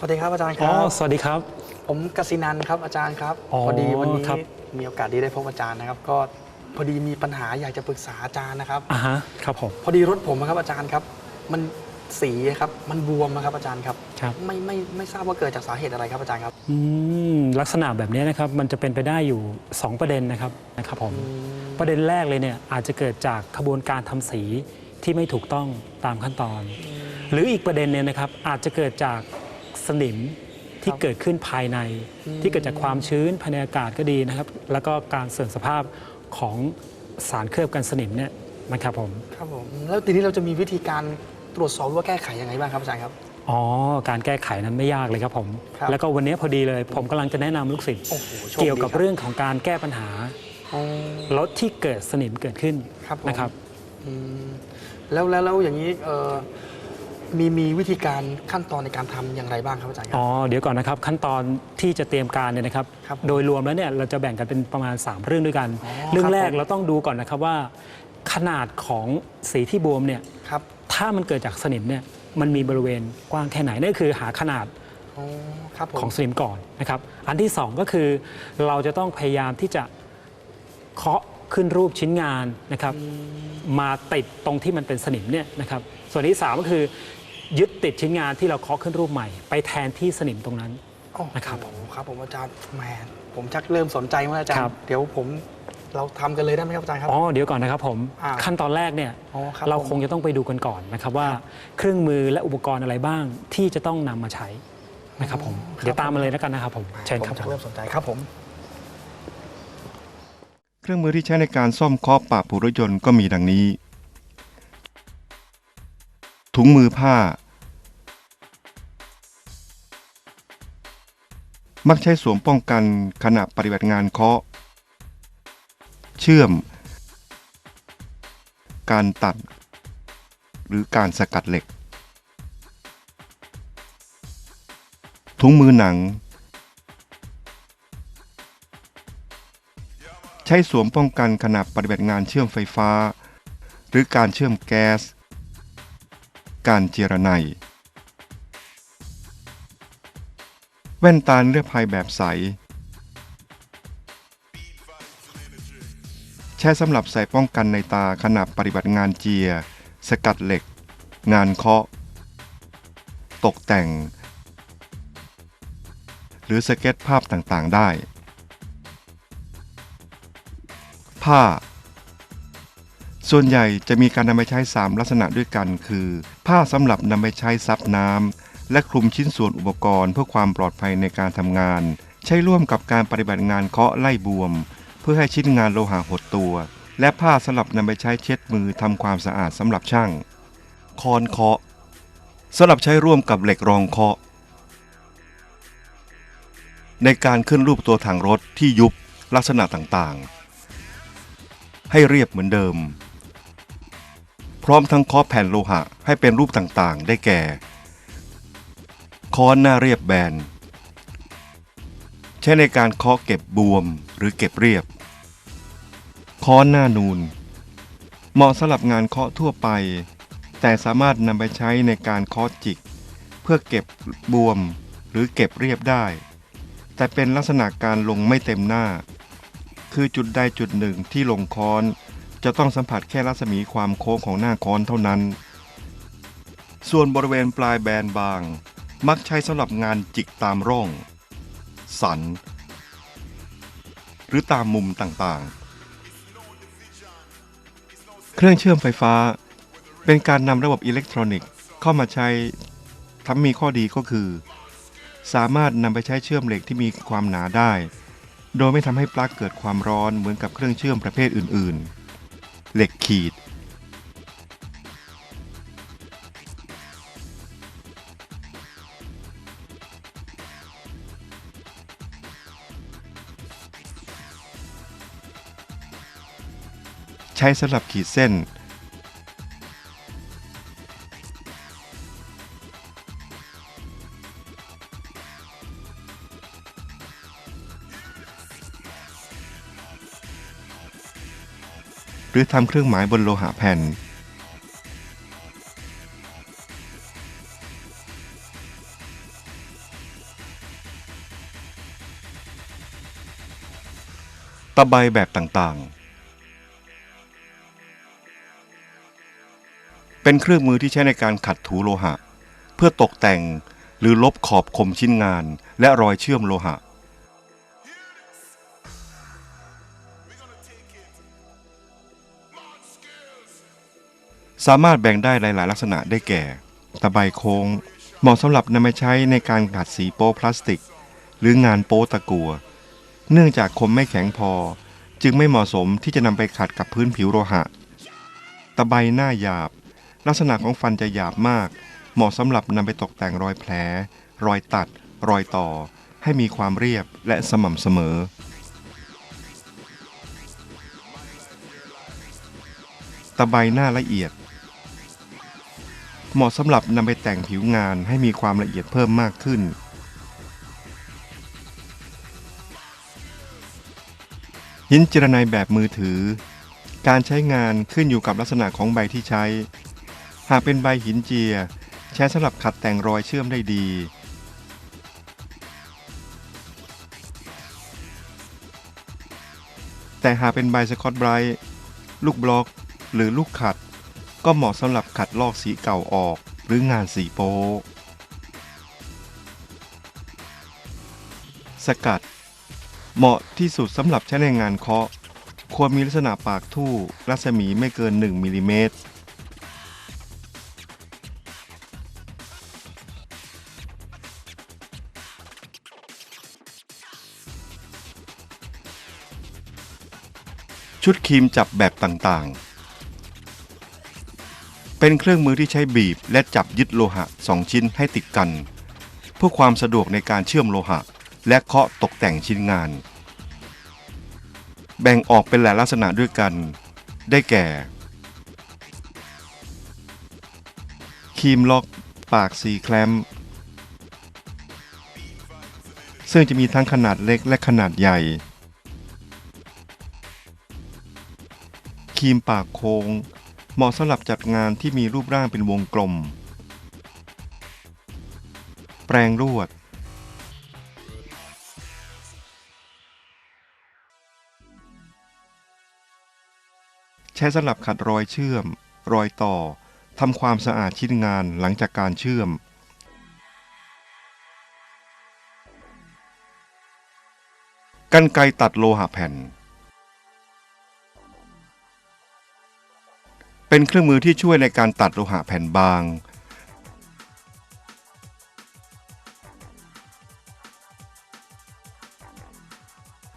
สวัสดีครับอาจารย์คอ๋อรับ สวัสดีครับ ผมกสินันครับอาจารย์ครับ อ๋อพอดีวันนี้ครับ มีโอกาสดีได้พบอาจารย์นะครับ ก็พอดีมีปัญหาอยากจะปรึกษาอาจารย์นะครับ อ่าฮะครับผม พอดีรถผมอะครับอาจารย์ครับ มันสีครับมันบวมนะครับอาจารย์ครับ ครับ ไม่ไม่ไม่ทราบว่าเกิดจากสาเหตุอะไรครับอาจารย์ครับอืมลักษณะแบบนี้นะครับมันจะเป็นไปได้อยู่ 2 ประเด็นนะครับนะครับผมประเด็นแรกเลยเนี่ยอาจจะเกิดจากขบวนการทำสีที่ไม่ถูกต้องตามขั้นตอน หรืออีกประเด็นเนี่ยนะครับอาจจะเกิดจาก สนิมที่ครับเกิดขึ้นภายใน ที่เกิดจากความชื้นภายในอากาศก็ดีนะครับ แล้วก็การเสื่อมสภาพของสารเคลือบกันสนิมเนี่ยนะครับผมครับผมแล้วทีนี้เราจะมีวิธีการตรวจสอบหรือว่าแก้ไขยังไงบ้างครับอาจารย์ครับ อ๋อ การแก้ไขนั้นไม่ยากเลยครับผม ครับแล้วก็วันนี้พอดีเลย ผมกำลังจะแนะนำลูกศิษย์โอ้โหโชคดีเกี่ยวกับครับ เรื่องของการแก้ปัญหา อ๋อ รถที่เกิดสนิมเกิดขึ้นครับผม นะครับ อืมแล้วแล้วแล้วอย่างนี้เอ่อ มีมีวิธีการขั้นตอนในการทำอย่างไรบ้างครับอาจารย์ครัอ๋บอเดี๋ยวก่อนนะครับขั้นตอนที่จะเตรียมการเนี่ยนะครับ ครับผมโดยรวมแล้วเนี่ยเราจะแบ่งกันเป็นประมาณ 3 เรื่องด้วยกัน อ๋อเรื่องครับแรกผม เราต้องดูก่อนนะครับว่า ขนาดของสีที่บวมเนี่ยครับถ้ามันเกิดจากสนิมเนี่ยมันมีบริเวณกว้างแค่ไหนนั่นคือหาขนาด อ๋อครับผม ของสนิมก่อนนะครับอันที่สองก็คือเราจะต้องพยายามที่จะเคาะขึ้นรูปชิ้นงานนะครับมาติดตรงที่มันเป็นสนิมเนี่ยนะครับส่วนที่สามก็คือ ยึดติดชิ้นงานที่เราเคาะขึ้นรูปใหม่ ไปแทนที่สนิมตรงนั้นโอ้นะครับโหครับผมอาจารย์แหมผมชักเริ่มสนใจมากอาจารครัย์บเดี๋ยวผมเราทำกันเลยได้ไหมครับอาจารย์ครับ อ๋อเดี๋ยวก่อนนะครับผมอ่าขั้นตอนแรกเนี่ยอ๋อครับเราผมคงจะต้องไปดูกันก่อนนะครับว่าเครื่องมือและอุปกรณ์อะไรบ้างที่จะต้องนำมาใช้นะครับผมเดี๋ยวตามมาเลยแล้วกันนะครับผมเชิญผมครับชักเริ่มสนใจครับผม เครื่องมือที่ใช้ในการซ่อมเคาะปะผูรถยนต์ก็มีดังนี้ ถุงมือผ้า มักใช้สวมป้องกันขณะปฏิบัติงานเคาะ เชื่อม การตัด หรือการสกัดเหล็ก ถุงมือหนัง ใช้สวมป้องกันขณะปฏิบัติงานเชื่อมไฟฟ้า หรือการเชื่อมแก๊ส การเจรไนแว่นตานิรภัยแบบใส ใช้สำหรับใส่ป้องกันในตาขณะปฏิบัติงานเจีย สกัดเหล็ก งานเคาะ ตกแต่ง หรือสเก็ตภาพต่างๆได้ ผ้า ส่วนใหญ่จะมีการนำไปใช้ 3 ลักษณะด้วยกัน คือ ผ้าสำหรับนำไปใช้ซับน้ำและคลุมชิ้นส่วนอุปกรณ์ เพื่อความปลอดภัยในการทำงาน ใช้ร่วมกับการปฏิบัติงานเคาะไล่บวม เพื่อให้ชิ้นงานโลหะหดตัว และผ้าสำหรับนำไปใช้เช็ดมือทำความสะอาดสำหรับช่างคอนเคาะสำหรับใช้ร่วมกับเหล็กรองเคาะ ในการขึ้นรูปตัวถังรถที่ยุบลักษณะต่างๆ ให้เรียบเหมือนเดิม ร้อมทั้งเคาะแผ่นโลหะให้เป็นรูปต่างๆ ได้แก่ ค้อนหน้าเรียบแบน ใช้ในการเคาะเก็บบวมหรือเก็บเรียบ ค้อนหน้านูน เหมาะสำหรับงานเคาะทั่วไป แต่สามารถนำไปใช้ในการเคาะจิก เพื่อเก็บบวมหรือเก็บเรียบได้ แต่เป็นลักษณะการลงไม่เต็มหน้า คือจุดใดจุดหนึ่งที่ลงค้อน จะต้องสัมผัสแค่รัศมีความโค้งของหน้าค้อนเท่านั้น ส่วนบริเวณปลายแบนบาง มักใช้สำหรับงานจิกตามร่อง สัน หรือตามมุมต่างๆ เครื่องเชื่อมไฟฟ้า เป็นการนำระบบอิเล็กทรอนิกส์เข้ามาใช้ทั้งมีข้อดีก็คือ สามารถนำไปใช้เชื่อมเหล็กที่มีความหนาได้ โดยไม่ทำให้ปลั๊กเกิดความร้อนเหมือนกับเครื่องเชื่อมประเภทอื่นๆ เหล็กขีด ใช้สำหรับขีดเส้น รือทำเครื่องหมายบนโลหะแผ่น ตะไบแบบต่างๆเป็นเครื่องมือที่ใช้ในการขัดถูโลหะ เพื่อตกแต่งหรือลบขอบคมชิ้นงานและรอยเชื่อมโลหะ สามารถแบ่งได้หลาย ๆ ลักษณะได้แก่ ตะไบโค้ง เหมาะสำหรับนำมาใช้ในการขัดสีโป๊พลาสติก หรืองานโป๊ตะกัว เนื่องจากคมไม่แข็งพอ จึงไม่เหมาะสมที่จะนำไปขัดกับพื้นผิวโลหะ ตะไบหน้าหยาบ ลักษณะของฟันจะหยาบมาก เหมาะสำหรับนำไปตกแต่งรอยแผล รอยตัด รอยต่อ ให้มีความเรียบและสม่ำเสมอตะไบหน้าละเอียด เหมาะสำหรับนำไปแต่งผิวงานให้มีความละเอียดเพิ่มมากขึ้น หินเจรไนแบบมือถือ การใช้งานขึ้นอยู่กับลักษณะของใบที่ใช้ หากเป็นใบหินเจีย ใช้สำหรับขัดแต่งรอยเชื่อมได้ดีแต่หากเป็นใบสกอตไบรท์ลูกบล็อก หรือลูกขัด ก็เหมาะสำหรับขัดลอกสีเก่าออกหรืองานสีโป๊สกัด เหมาะที่สุดสำหรับใช้ในงานเคาะ ควรมีลักษณะปากทู่รัศมีไม่เกิน 1มิลลิเมตรชุดครีมจับแบบต่างๆ เป็นเครื่องมือที่ใช้บีบและจับยึดโลหะสองชิ้นให้ติดกัน เพื่อความสะดวกในการเชื่อมโลหะ และเคาะตกแต่งชิ้นงาน แบ่งออกเป็นหลายลักษณะด้วยกัน ได้แก่ คีมล็อก ปากสีแคลมซึ่งจะมีทั้งขนาดเล็กและขนาดใหญ่ ครีมปากโค้ง เหมาะสำหรับจัดงานที่มีรูปร่างเป็นวงกลม แปรงลวด ใช้สำหรับขัดรอยเชื่อม รอยต่อทำความสะอาดชิ้นงานหลังจากการเชื่อม กันไกรตัดโลหะแผ่น เป็นเครื่องมือที่ช่วยในการตัดโลหะแผ่นบาง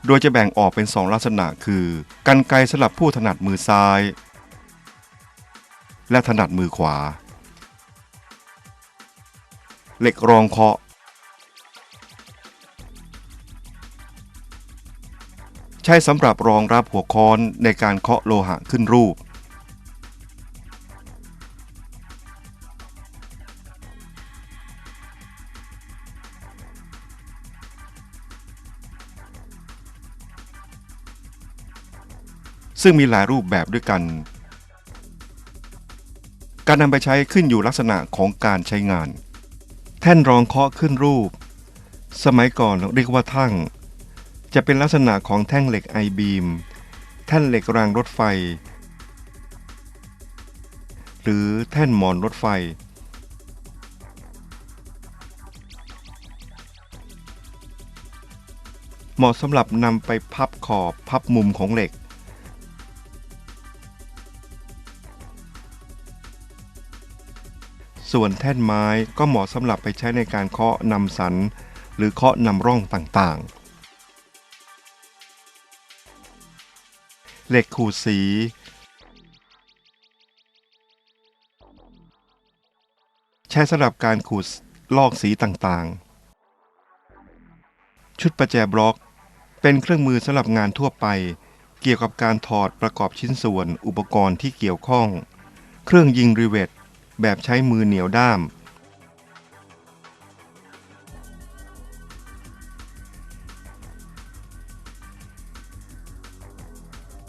โดยจะแบ่งออกเป็นสองลักษณะคือกันไกสำหรับผู้ถนัดมือซ้าย และถนัดมือขวา เหล็กรองเคาะ ใช้สำหรับรองรับหัวค้อนในการเคาะโลหะขึ้นรูป ซึ่งมีหลายรูปแบบด้วยกัน การนำไปใช้ขึ้นอยู่ลักษณะของการใช้งาน แท่นรองเคาะขึ้นรูป สมัยก่อนเรียกว่าทั่งจะเป็นลักษณะของแท่งเหล็กไอบีม แท่นเหล็กรางรถไฟ หรือแท่นหมอนรถไฟเหมาะสำหรับนำไปพับขอบพับมุมของเหล็ก ส่วนแท่นไม้ก็เหมาะสำหรับไปใช้ในการเคาะนำสัน หรือเคาะนำร่องต่างๆ เหล็กขูดสี ใช้สำหรับการขูดลอกสีต่างๆ ชุดประแจบล็อก เป็นเครื่องมือสำหรับงานทั่วไป เกี่ยวกับการถอดประกอบชิ้นส่วนอุปกรณ์ที่เกี่ยวข้อง เครื่องยิงรีเวท แบบใช้มือเหนียวด้าม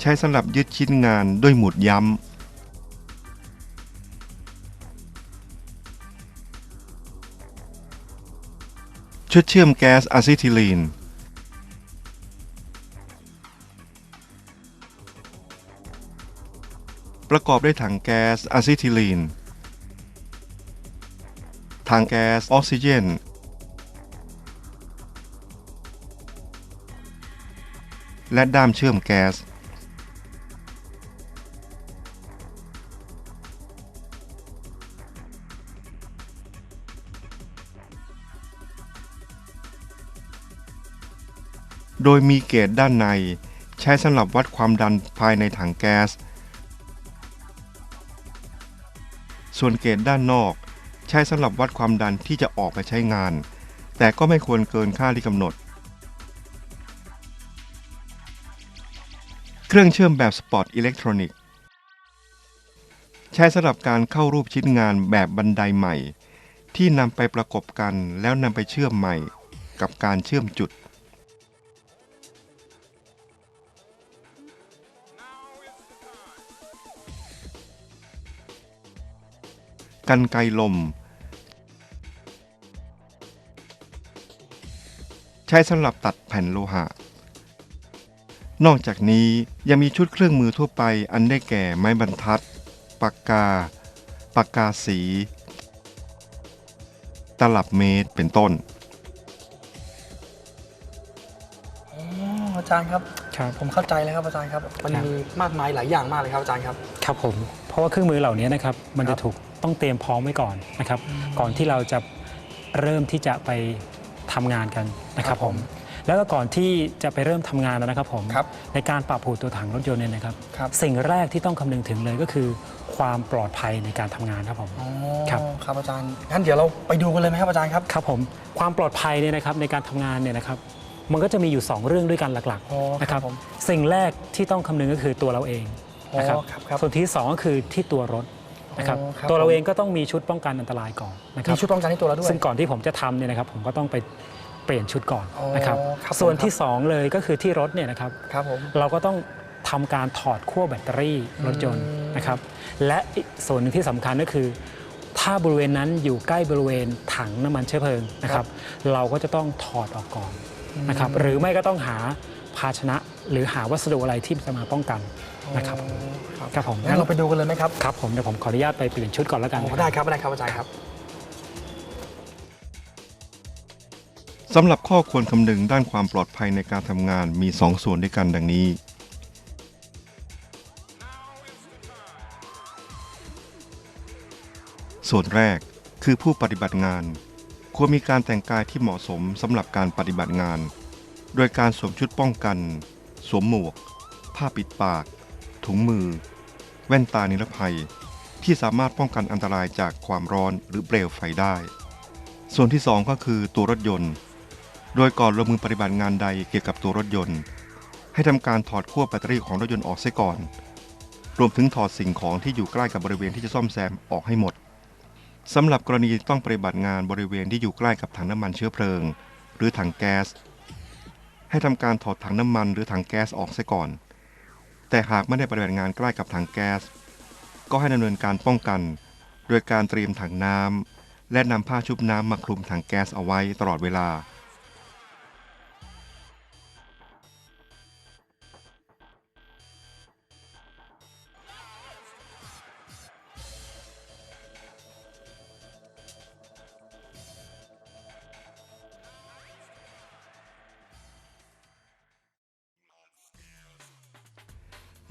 ใช้สำหรับยึดชิ้นงานด้วยหมุดย้ำชุดเชื่อมแก๊สอะซิทิลีน ประกอบด้วยถังแก๊สอะซิทิลีน ถังแก๊สออกซิเจน และด้ามเชื่อมแก๊ส โดยมีเกจด้านในใช้สำหรับวัดความดันภายในถังแก๊ส ส่วนเกจด้านนอก ใช้สำหรับวัดความดันที่จะออกไปใช้งาน แต่ก็ไม่ควรเกินค่าที่กำหนด เครื่องเชื่อมแบบสปอตอิเล็กทรอนิกส์ใช้สำหรับการเข้ารูปชิ้นงานแบบบันไดใหม่ ที่นำไปประกบกันแล้วนำไปเชื่อมใหม่กับการเชื่อมจุด กันไกรลม ช้สำหรับตัดแผ่นโลหะ นอกจากนี้ยังมีชุดเครื่องมือทั่วไปอันได้แก่ไม้บรรทัด ปากกา ปากกาสี ตลับเมตรเป็นต้น อ๋ออาจารย์ครับ ครับ ผมเข้าใจแล้วครับอาจารย์ครับ มันครับ มีมากมายหลายอย่างมากเลยครับอาจารย์ครับ ครับผม เพราะว่าเครื่องมือเหล่านี้นะครับ มันครัจะบถูกต้องเตรียมพร้อมไว้ก่อนนะครับ ก่อนที่เราจะเริ่มที่จะไป ทำงานกันนะครับผม แล้วก็ก่อนที่จะไปเริ่มทำงานนะครับผม ครับในการปรับผูตัวถังรถยนต์เนี่ยนะครับ ครับ สิ่งแรกที่ต้องคำนึงถึงเลยก็คือ ความปลอดภัยในการทำงานครับผม อ๋อครับ ครับอาจารย์งั้นเดี๋ยวเราไปดูกันเลยไหมครับอาจารย์ครับ ครับผมความปลอดภัยเนี่ยนะครับในการทำงานเนี่ยนะครับมันก็จะมีอยู่ 2 เรื่องด้วยกันหลักอ๋อๆนะคครัรับบผมสิ่งแรกที่ต้องคำนึงก็คือตัวเราเองนะครับอ๋อครับครับ ส่วนที่สองก็คือที่ตัวรถ นะครับอ๋อครับตัวเราผม เองก็ต้องมีชุดป้องกันอันตรายก่อนนะครัมีบ ชุดป้องกันให้ตัวเราด้วย ซึ่งก่อนที่ผมจะทำเนี่ยนะครับผมก็ต้องไปเปลี่ยนชุดก่อนอ๋อนะครับครับผม ส่วนที่สองเลยก็คือที่รถเนี่ยนะครับ ครับผม เราก็ต้องทำการถอดขั้วแบตเตอรี่รถยนต์อืม นะครับ และอีกส่วนหนึ่งที่สำคัญก็คือ ถ้าบริเวณนั้นอยู่ใกล้บริเวณถังน้ำมันเชื้อเพลิงนะครับ เราก็จะต้องถอดออกก่อนนะครับ หรือไม่ก็ต้องหาภาชนะหรือหาวัสดุอะไรที่จะมาป้องกัน นะครับอ๋อครับครับผมงั้นเราไปดูกันเลยไหมครับครับผมเดี๋ยวผมขออนุญาตไปเปลี่ยนชุดก่อนแล้วกันโอ้นะได้ครับได้ครับอาจารย์ครับสำหรับข้อควรคำนึงด้านความปลอดภัยในการทำงานมี 2 ส่วนด้วยกันดังนี้ ส่วนแรกคือผู้ปฏิบัติงาน ควรมีการแต่งกายที่เหมาะสมสำหรับการปฏิบัติงาน โดยการสวมชุดป้องกัน สวมหมวก ผ้าปิดปาก ถุงมือ แว่นตานิรภัย ที่สามารถป้องกันอันตรายจากความร้อนหรือเปลวไฟได้ ส่วนที่ 2 ก็คือตัวรถยนต์ โดยก่อนลงมือปฏิบัติงานใดเกี่ยวกับตัวรถยนต์ ให้ทำการถอดขั้วแบตเตอรี่ของรถยนต์ออกเสียก่อน รวมถึงถอดสิ่งของที่อยู่ใกล้กับบริเวณที่จะซ่อมแซมออกให้หมดสำหรับกรณีต้องปฏิบัติงานบริเวณที่อยู่ใกล้กับถังน้ำมันเชื้อเพลิง หรือถังแก๊ส ให้ทำการถอดถังน้ำมันหรือถังแก๊สออกเสียก่อน แต่หากไม่ได้ปฏิบัติงานใกล้กับถังแก๊ส ก็ให้ดำเนินการป้องกัน โดยการเตรียมถังน้ำและนำผ้าชุบน้ำมาคลุมถังแก๊สเอาไว้ตลอดเวลา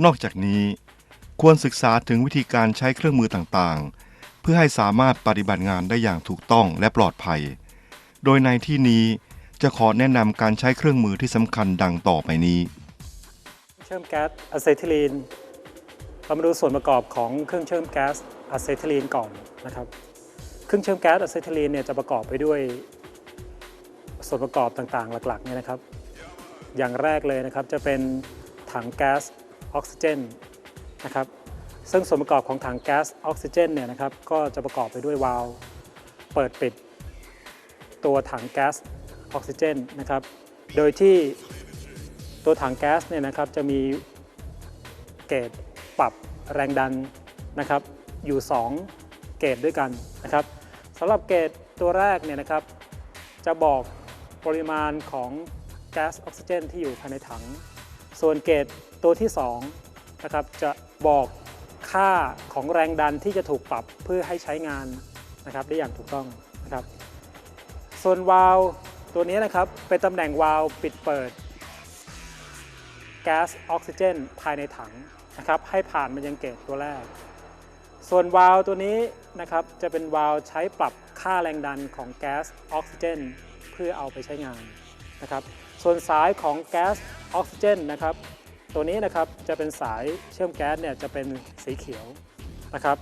นอกจากนี้ ควรศึกษาถึงวิธีการใช้เครื่องมือต่างๆ เพื่อให้สามารถปฏิบัติงานได้อย่างถูกต้องและปลอดภัย โดยในที่นี้จะขอแนะนำการใช้เครื่องมือที่สำคัญดังต่อไปนี้ เชื่อมแก๊สอะเซทิลีนเรามาดูส่วนประกอบของเครื่องเชื่อมแก๊สอะเซทิลีนก่อนนะครับ เครื่องเชื่อมแก๊สอะเซทิลีนเนี่ยจะประกอบไปด้วยส่วนประกอบต่างๆ หลักๆเนี่ยนะครับ อย่างแรกเลยนะครับจะเป็นถังแก๊ส ออกซิเจนนะครับซึ่งส่วนประกอบของถังแก๊สออกซิเจนเนี่ยนะครับก็จะประกอบไปด้วยวาล์วเปิดปิด ตัวถังแก๊สออกซิเจนนะครับโดยที่ตัวถังแก๊สเนี่ยนะครับจะมีเกจปรับแรงดันนะครับอยู่ 2 เกจด้วยกันนะครับสำหรับเกจตัวแรกเนี่ยนะครับจะบอกปริมาณของแก๊สออกซิเจนที่อยู่ภายในถัง ส่วนเกจ ตัวที่2นะครับจะบอกค่าของแรงดันที่จะถูกปรับเพื่อให้ใช้งานนะครับได้อย่างถูกต้องนะครับ ส่วนวาล์วตัวนี้นะครับเป็นตำแหน่งวาล์วปิดเปิดแก๊สออกซิเจนภายในถังนะครับให้ผ่านมายังเกจตัวแรก ส่วนวาล์วตัวนี้นะครับจะเป็นวาล์วใช้ปรับค่าแรงดันของแก๊สออกซิเจนเพื่อเอาไปใช้งานนะครับส่วนสายของแก๊สออกซิเจนนะครับ ตัวนี้นะครับจะเป็นสายเชื่อมแก๊สเนี่ยจะเป็นสีเขียวนะครับ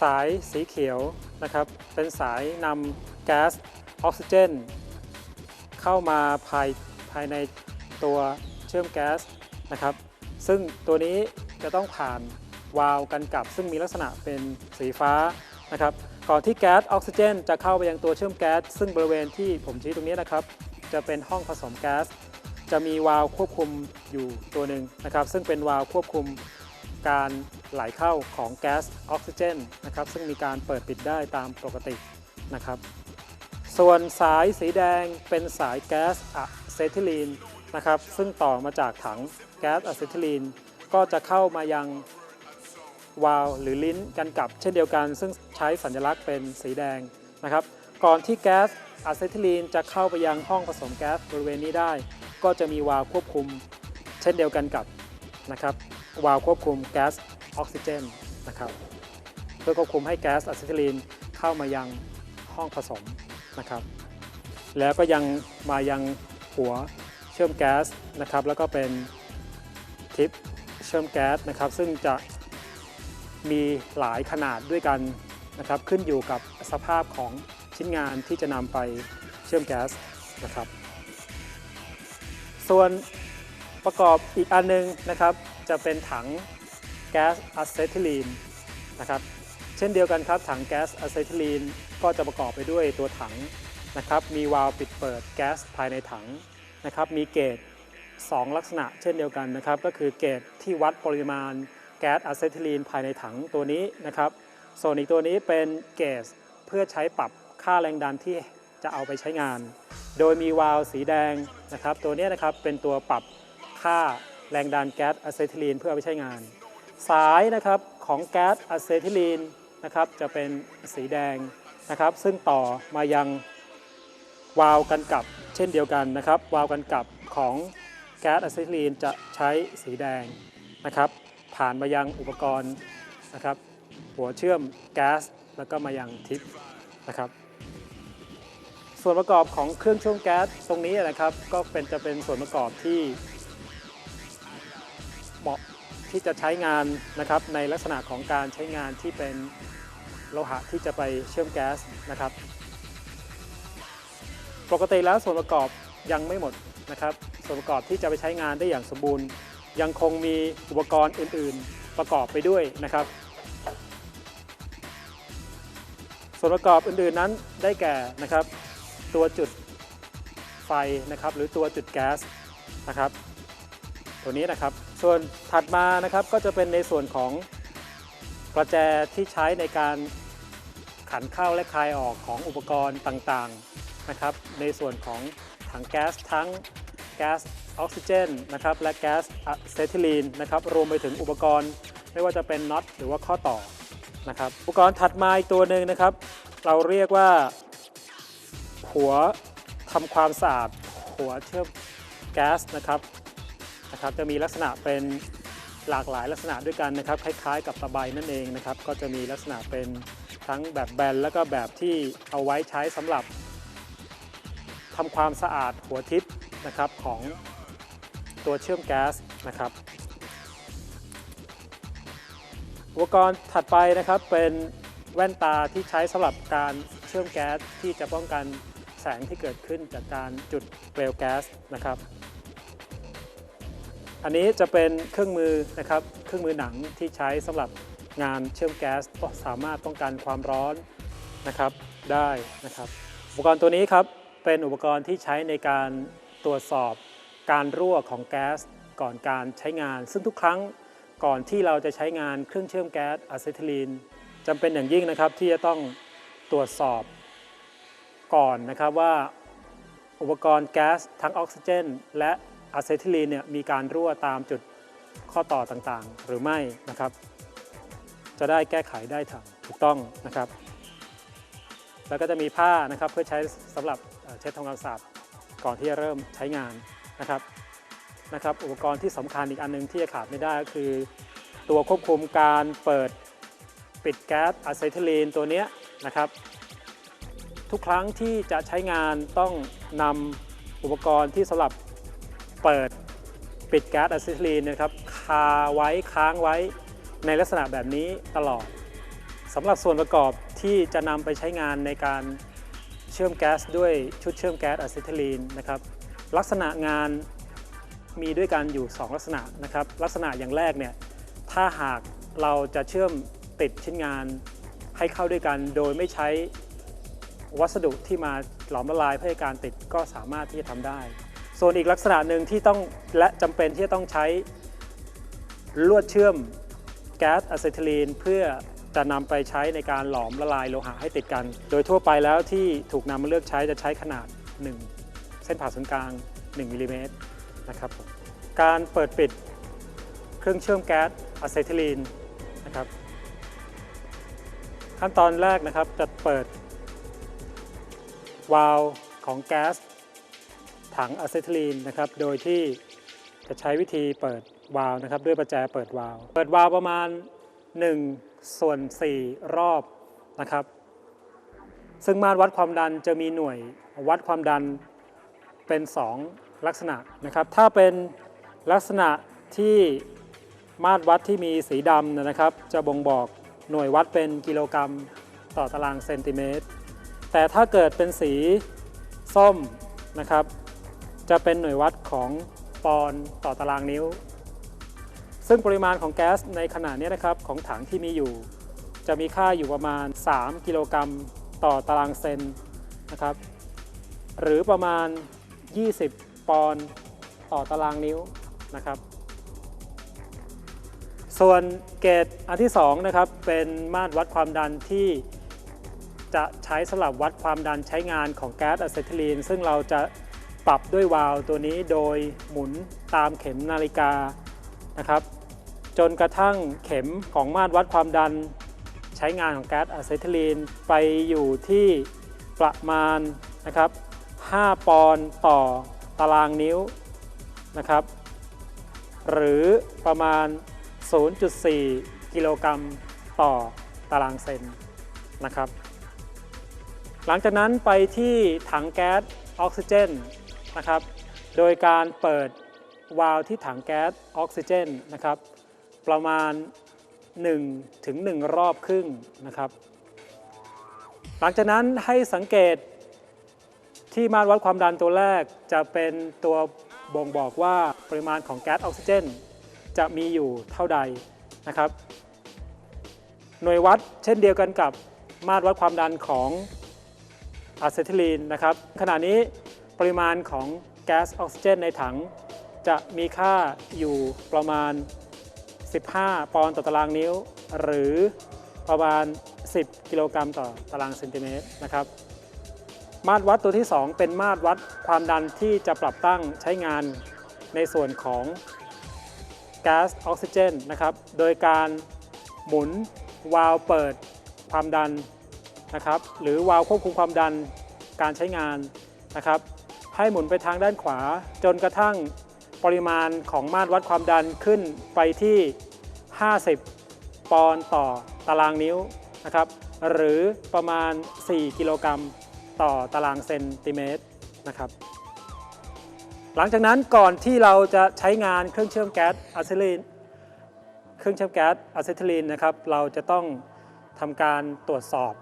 สายสีเขียวนะครับ เป็นสายนำแก๊สออกซิเจน เข้ามาภายภายในตัวเชื่อมแก๊สนะครับ ซึ่งตัวนี้จะต้องผ่านวาล์วกันกับ ซึ่งมีลักษณะเป็นสีฟ้านะครับก่อนที่แก๊สออกซิเจน จะเข้าไปยังตัวเชื่อมแก๊สซึ่งบริเวณที่ผมชี้ตรงนี้นะครับ จะเป็นห้องผสมแก๊ส จะมีวาล์วควบคุมอยู่ตัวหนึ่งนะครับ ซึ่งเป็นวาล์วควบคุมการไหลเข้าของแก๊สออกซิเจนนะครับ ซึ่งมีการเปิดปิดได้ตามปกตินะครับ ส่วนสายสีแดงเป็นสายแก๊สอะเซทิลีนนะครับ ซึ่งต่อมาจากถังแก๊สอะเซทิลีนก็จะเข้ามายังวาล์วหรือลิ้นกันกับเช่นเดียวกัน ซึ่งใช้สัญลักษณ์เป็นสีแดงนะครับ ก่อนที่แก๊สอะเซทิลีนจะเข้าไปยังห้องผสมแก๊สบริเวณนี้ได้ ก็จะมีวาล์วควบคุม เช่นเดียวกันกับนะครับวาล์วควบคุมแก๊สออกซิเจนนะครับเพื่อควบคุมให้แก๊สอะซิทิลีนเข้ามายังห้องผสมนะครับแล้วก็ยังมายังหัวเชื่อมแก๊สนะครับแล้วก็เป็นทิปเชื่อมแก๊สนะครับซึ่งจะมีหลายขนาดด้วยกันนะครับขึ้นอยู่กับสภาพของชิ้นงานที่จะนำไปเชื่อมแก๊สนะครับ ส่วนประกอบอีกอันนึงนะครับ จะเป็นถังแก๊สอะเซทิลีนนะครับ เช่นเดียวกันครับ ถังแก๊สอะเซทิลีนก็จะประกอบไปด้วยตัวถังนะครับ มีวาล์วปิดเปิดแก๊สภายในถังนะครับ มีเกจ2 ลักษณะเช่นเดียวกันนะครับ ก็คือเกจที่วัดปริมาณแก๊สอะเซทิลีนภายในถังตัวนี้นะครับ ส่วนอีกตัวนี้เป็นเกจเพื่อใช้ปรับค่าแรงดันที่จะเอาไปใช้งาน โดยมีวาล์วสีแดงนะครับ ตัวนี้นะครับเป็นตัวปรับค่าแรงดันแก๊สอะเซทิลีนเพื่อเอาไปใช้งาน สายนะครับของแก๊สอะเซทิลีนนะครับจะเป็นสีแดงนะครับ ซึ่งต่อมายังวาล์วกันกลับเช่นเดียวกันนะครับ วาล์วกันกลับของแก๊สอะเซทิลีนจะใช้สีแดงนะครับ ผ่านมายังอุปกรณ์นะครับ หัวเชื่อมแก๊สแล้วก็มายังทิปนะครับ ส่วนประกอบของเครื่องช่วงแก๊สตรงนี้นะครับ ก็เป็นจะเป็นส่วนประกอบที่เหมาะที่จะใช้งานนะครับ ในลักษณะของการใช้งานที่เป็นโลหะที่จะไปเชื่อมแก๊สนะครับ ปกติแล้วส่วนประกอบยังไม่หมดนะครับ ส่วนประกอบที่จะไปใช้งานได้อย่างสมบูรณ์ ยังคงมีอุปกรณ์อื่น ๆ ประกอบไปด้วยนะครับ ส่วนประกอบอื่น ๆนั้นได้แก่นะครับ ตัวจุดไฟนะครับหรือตัวจุดแก๊สนะครับตัวนี้นะครับ ส่วนถัดมานะครับก็จะเป็นในส่วนของประแจที่ใช้ในการขันเข้าและคลายออกของอุปกรณ์ต่างๆนะครับในส่วนของถังแก๊สทั้งแก๊สออกซิเจนนะครับและแก๊สอะเซทิลีนนะครับรวมไปถึงอุปกรณ์ไม่ว่าจะเป็นน็อตหรือว่าข้อต่อนะครับอุปกรณ์ถัดมาอีกตัวหนึ่งนะครับ เราเรียกว่า หัวทำความสะอาดหัวเชื่อมแก๊สนะครับนะครับ จะมีลักษณะเป็นหลากหลายลักษณะด้วยกันนะครับ คล้ายๆ กับตะไบนั่นเองนะครับ ก็จะมีลักษณะเป็นทั้งแบบแบนแล้วก็แบบที่เอาไว้ใช้สำหรับทำความสะอาดหัวทิพนะครับของตัวเชื่อมแก๊สนะครับ อุปกรณ์ถัดไปนะครับเป็นแว่นตาที่ใช้สำหรับการเชื่อมแก๊สที่จะป้องกัน แสงที่เกิดขึ้นจากการจุดเปลวแก๊สนะครับ อันนี้จะเป็นเครื่องมือนะครับเครื่องมือหนังที่ใช้สำหรับงานเชื่อมแก๊สก็สามารถป้องกันความร้อนนะครับได้นะครับ อุปกรณ์ตัวนี้ครับเป็นอุปกรณ์ที่ใช้ในการตรวจสอบการรั่วของแก๊สก่อนการใช้งาน ซึ่งทุกครั้งก่อนที่เราจะใช้งานเครื่องเชื่อมแก๊สอะเซทิลีนจำเป็นอย่างยิ่งนะครับที่จะต้องตรวจสอบ ก่อนนะครับว่าอุปกรณ์แก๊สทั้งออกซิเจน และอะเซทิลีนเนี่ยมีการรั่วตามจุดข้อต่อต่างๆ หรือไม่นะครับ จะได้แก้ไขได้ถูกถูกต้องนะครับ แล้วก็จะมีผ้านะครับเพื่อใช้สำหรับเช็ดทำความสะอาดก่อนที่จะเริ่มใช้งานนะครับนะครับ อุปกรณ์ที่สำคัญอีกอันหนึงที่จะขาดไม่ได้ก็คือ ตัวควบคุมการเปิดปิดแก๊สอะไซทิลีนตัวเนี้ยนะครับ ทุกครั้งที่จะใช้งานต้องนำอุปกรณ์ที่สำหรับเปิดปิดแก๊สอะซิทิลีนนะครับคาไว้ค้างไว้ในลักษณะแบบนี้ตลอดสำหรับส่วนประกอบที่จะนำไปใช้งานในการเชื่อมแก๊สด้วยชุดเชื่อมแก๊สอะซิทิลีนนะครับลักษณะงานมีด้วยกันอยู่ 2 ลักษณะนะครับลักษณะอย่างแรกเนี่ยถ้าหากเราจะเชื่อมติดชิ้นงานให้เข้าด้วยกันโดยไม่ใช้ วัสดุที่มาหลอมละลายเพื่อให้การติดก็สามารถที่จะทำได้ ส่วนอีกลักษณะหนึ่งที่ต้องและจำเป็นที่จะต้องใช้ลวดเชื่อมแก๊สอะเซทิลีนเพื่อจะนำไปใช้ในการหลอมละลายโลหะให้ติดกัน โดยทั่วไปแล้วที่ถูกนำมาเลือกใช้จะใช้ขนาด 1 เส้นผ่าศูนย์กลาง 1มิลลิเมตรนะครับการเปิดปิดเครื่องเชื่อมแก๊สอะเซทิลีนนะครับขั้นตอนแรกนะครับจะเปิด วาล์วของแก๊สถังอะเซทิลีนนะครับ โดยที่จะใช้วิธีเปิดวาล์วนะครับ ด้วยประแจเปิดวาล์วเปิดวาล์วประมาณ 1 ส่วน 4 รอบนะครับ ซึ่งมาตรวัดความดันจะมีหน่วยวัดความดันเป็น 2 ลักษณะนะครับ ถ้าเป็นลักษณะที่มาตรวัดที่มีสีดำนะครับ จะบ่งบอกหน่วยวัดเป็นกิโลกรัมต่อตารางเซนติเมตร แต่ถ้าเกิดเป็นสีส้มนะครับ จะเป็นหน่วยวัดของปอนต่อตารางนิ้ว ซึ่งปริมาณของแก๊สในขณะนี้นะครับของถังที่มีอยู่ จะมีค่าอยู่ประมาณ 3 กิโลกรัมต่อตารางเซนนะครับ หรือประมาณ 20 ปอนต่อตารางนิ้วนะครับ ส่วนเกจอันที่2นะครับเป็นมาตรวัดความดันที่ จะใช้สำหรับวัดความดันใช้งานของแก๊สอะเซทิลีน ซึ่งเราจะปรับด้วยวาล์วตัวนี้โดยหมุนตามเข็มนาฬิกานะครับ จนกระทั่งเข็มของมาตรวัดความดันใช้งานของแก๊สอะเซทิลีนไปอยู่ที่ประมาณนะครับ 5 ปอนด์ต่อตารางนิ้วนะครับ หรือประมาณ 0.4 กิโลกรัมต่อตารางเซนนะครับ หลังจากนั้นไปที่ถังแก๊สออกซิเจนนะครับ โดยการเปิดวาล์วที่ถังแก๊สออกซิเจนนะครับ ประมาณ1ถึง1รอบครึ่งนะครับ หลังจากนั้นให้สังเกตที่มาตรวัดความดันตัวแรกจะเป็นตัวบ่งบอกว่าปริมาณของแก๊สออกซิเจน จะมีอยู่เท่าใดนะครับ หน่วยวัดเช่นเดียวกันกับมาตรวัดความดันของ อะเซทิลีนนะครับขณะนี้ปริมาณของแก๊สออกซิเจนในถัง จะมีค่าอยู่ประมาณ 15 ปอนด์ต่อตารางนิ้ว หรือประมาณ 10 กิโลกรัมต่อตารางเซนติเมตรนะครับมาตรวัดตัวที่ 2 เป็นมาตรวัดความดันที่จะปรับตั้งใช้งานในส่วนของแก๊สออกซิเจนนะครับ โดยการหมุนวาล์วเปิดความดัน นะครับหรือวาล์วควบคุมความดันการใช้งานนะครับให้หมุนไปทางด้านขวา จนกระทั่งปริมาณของมาตรวัดความดันขึ้นไปที่ 50 ปอนด์ต่อตารางนิ้วนะครับหรือประมาณ 4 กิโลกรัมต่อตารางเซนติเมตรนะครับหลังจากนั้นก่อนที่เราจะใช้งานเครื่องเชื่อมแก๊สอะซิลีนเครื่องเชื่อมแก๊สอะเซทิลีนนะครับเราจะต้องทำการตรวจสอบ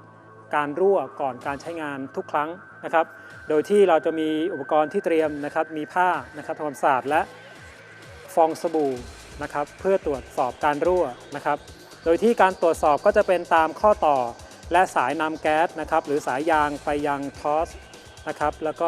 การรั่วก่อนการใช้งานทุกครั้งนะครับ โดยที่เราจะมีอุปกรณ์ที่เตรียมนะครับ มีผ้านะครับทำความสะอาดและฟองสบู่นะครับ เพื่อตรวจสอบการรั่วนะครับ โดยที่การตรวจสอบก็จะเป็นตามข้อต่อและสายนำแก๊สนะครับ หรือสายยางไปยังทอสนะครับ แล้วก็